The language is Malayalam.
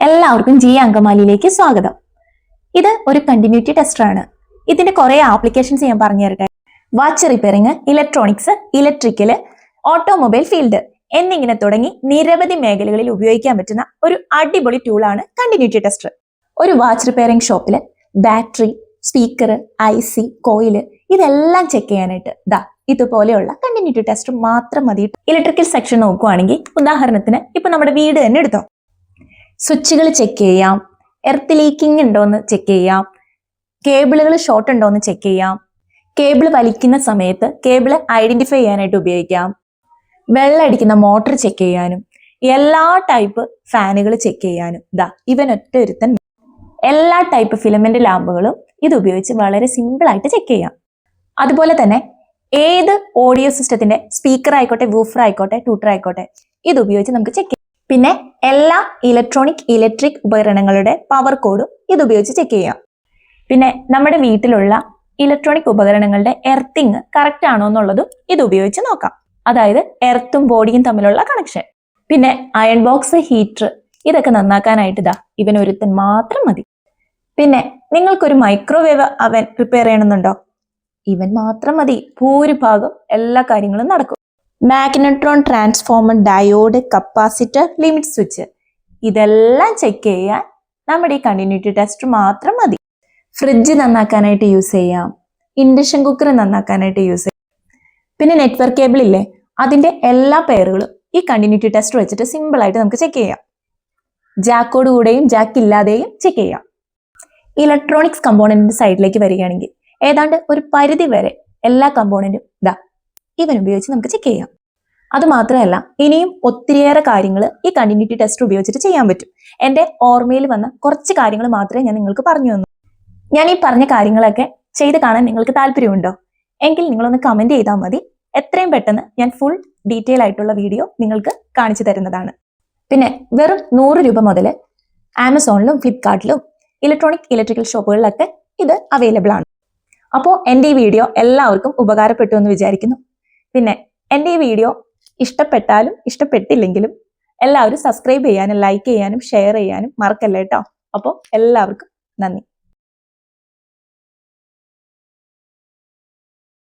എല്ലാവർക്കും ജി അങ്കമാലിയിലേക്ക് സ്വാഗതം. ഇത് ഒരു കണ്ടിന്യൂറ്റി ടെസ്റ്റർ ആണ്. ഇതിന്റെ കുറെ ആപ്ലിക്കേഷൻസ് ഞാൻ പറഞ്ഞു തരട്ടെ. Watch repairing electronics electrical automobile field എന്നിങ്ങനെ തുടങ്ങി നിരവധി മേഖലകളിൽ ഉപയോഗിക്കാൻ പറ്റുന്ന ഒരു അടിപൊളി ടൂളാണ് കണ്ടിന്യൂറ്റി ടെസ്റ്റർ ഒരു വാച്ച് റിപ്പയറിംഗ് ഷോപ്പിൽ battery speaker I C coil ഇതെല്ലാം ചെക്ക് ചെയ്യാനായിട്ട് ദാ ഇതുപോലെയുള്ള കണ്ടിന്യൂറ്റി ടെസ്റ്റർ മാത്രം മതി. ഇലക്ട്രിക്കൽ സെക്ഷൻ നോക്കുവാണെങ്കിൽ ഉദാഹരണത്തിന് ഇപ്പൊ നമ്മുടെ വീട് തന്നെ എടുത്തോ. സ്വിച്ചുകൾ ചെക്ക് ചെയ്യാം. എർത്ത് ലീക്കിംഗ് ഉണ്ടോന്ന് ചെക്ക് ചെയ്യാം. കേബിളുകൾ ഷോർട്ട് ഉണ്ടോന്ന് ചെക്ക് ചെയ്യാം. കേബിൾ വലിക്കുന്ന സമയത്ത് കേബിൾ ഐഡന്റിഫൈ ചെയ്യാനായിട്ട് ഉപയോഗിക്കാം. വെള്ളം മോട്ടർ ചെക്ക് ചെയ്യാനും എല്ലാ ടൈപ്പ് ഫാനുകൾ ചെക്ക് ചെയ്യാനും. ഇതാ ഇവൻ ഒറ്റ ഒരുത്തൻ. എല്ലാ ടൈപ്പ് ഫിലമെന്റ് ലാമ്പുകളും ഇത് ഉപയോഗിച്ച് വളരെ സിമ്പിൾ ആയിട്ട് ചെക്ക് ചെയ്യാം. അതുപോലെ തന്നെ ഏത് ഓഡിയോ സിസ്റ്റത്തിന്റെ സ്പീക്കർ ആയിക്കോട്ടെ വൂഫർ ആയിക്കോട്ടെ ട്യൂട്ടർ ആയിക്കോട്ടെ ഇത് ഉപയോഗിച്ച് നമുക്ക് ചെക്ക് പിന്നെ എല്ലാ ഇലക്ട്രോണിക് ഇലക്ട്രിക് ഉപകരണങ്ങളുടെ പവർ കോഡും ഇത് ഉപയോഗിച്ച് ചെക്ക് ചെയ്യാം പിന്നെ നമ്മുടെ വീട്ടിലുള്ള ഇലക്ട്രോണിക് ഉപകരണങ്ങളുടെ എർത്തിങ് കറക്റ്റ് ആണോ എന്നുള്ളതും ഇത് ഉപയോഗിച്ച് നോക്കാം. അതായത് എർത്തും ബോഡിയും തമ്മിലുള്ള കണക്ഷൻ പിന്നെ അയൺ ബോക്സ് ഹീറ്റർ ഇതൊക്കെ നന്നാക്കാനായിട്ട് ഇതാ ഇവൻ ഒരുത്തൻ മാത്രം മതി. പിന്നെ നിങ്ങൾക്കൊരു മൈക്രോവേവ് അവൻ പ്രിപ്പയർ ചെയ്യണമെന്നുണ്ടോ? ഇവൻ മാത്രം മതി. ഭൂരിഭാഗം എല്ലാ കാര്യങ്ങളും നടക്കും. Magnetron transformer diode capacitor limit switch ഇതെല്ലാം ചെക്ക് ചെയ്യാൻ നമ്മുടെ ഈ കണ്ടിന്യൂറ്റി ടെസ്റ്റ് മാത്രം മതി. ഫ്രിഡ്ജ് നന്നാക്കാനായിട്ട് യൂസ് ചെയ്യാം. ഇൻഡക്ഷൻ കുക്കർ നന്നാക്കാനായിട്ട് യൂസ് ചെയ്യാം. പിന്നെ നെറ്റ്വർക്ക് കേബിൾ ഇല്ലേ? അതിന്റെ എല്ലാ പേരുകളും ഈ കണ്ടിന്യൂറ്റി ടെസ്റ്റ് വെച്ചിട്ട് സിമ്പിൾ ആയിട്ട് നമുക്ക് ചെക്ക് ചെയ്യാം. ജാക്കോട് കൂടെയും ജാക്ക് ഇല്ലാതെയും ചെക്ക് ചെയ്യാം. ഇലക്ട്രോണിക്സ് കമ്പോണന്റിന്റെ സൈഡിലേക്ക് വരികയാണെങ്കിൽ ഏതാണ്ട് ഒരു പരിധി വരെ എല്ലാ കമ്പോണന്റും ഇതാ ഇവൻ ഉപയോഗിച്ച് നമുക്ക് ചെക്ക് ചെയ്യാം. അത് മാത്രമല്ല ഇനിയും ഒത്തിരിയേറെ കാര്യങ്ങൾ ഈ കണ്ടിന്യൂറ്റി ടെസ്റ്റ് ഉപയോഗിച്ചിട്ട് ചെയ്യാൻ പറ്റും. എന്റെ ഓർമ്മയിൽ വന്ന കുറച്ച് കാര്യങ്ങൾ മാത്രമേ ഞാൻ നിങ്ങൾക്ക് പറഞ്ഞു തന്നു. ഞാൻ ഈ പറഞ്ഞ കാര്യങ്ങളൊക്കെ ചെയ്ത് കാണാൻ നിങ്ങൾക്ക് താല്പര്യമുണ്ടോ? എങ്കിൽ നിങ്ങളൊന്ന് കമന്റ് ചെയ്താൽ മതി. എത്രയും പെട്ടെന്ന് ഞാൻ ഫുൾ ഡീറ്റെയിൽ ആയിട്ടുള്ള വീഡിയോ നിങ്ങൾക്ക് കാണിച്ചു തരുന്നതാണ്. പിന്നെ വെറും നൂറ് രൂപ മുതൽ ആമസോണിലും ഫ്ലിപ്കാർട്ടിലും ഇലക്ട്രോണിക് ഇലക്ട്രിക്കൽ ഷോപ്പുകളിലൊക്കെ ഇത് അവൈലബിൾ ആണ്. അപ്പോൾ എന്റെ ഈ വീഡിയോ എല്ലാവർക്കും ഉപകാരപ്പെട്ടു എന്ന് വിചാരിക്കുന്നു. പിന്നെ എന്റെ ഈ വീഡിയോ ഇഷ്ടപ്പെട്ടാലും ഇഷ്ടപ്പെട്ടില്ലെങ്കിലും എല്ലാവരും സബ്സ്ക്രൈബ് ചെയ്യാനും ലൈക്ക് ചെയ്യാനും ഷെയർ ചെയ്യാനും മറക്കല്ലേ കേട്ടോ അപ്പോൾ എല്ലാവർക്കും നന്ദി.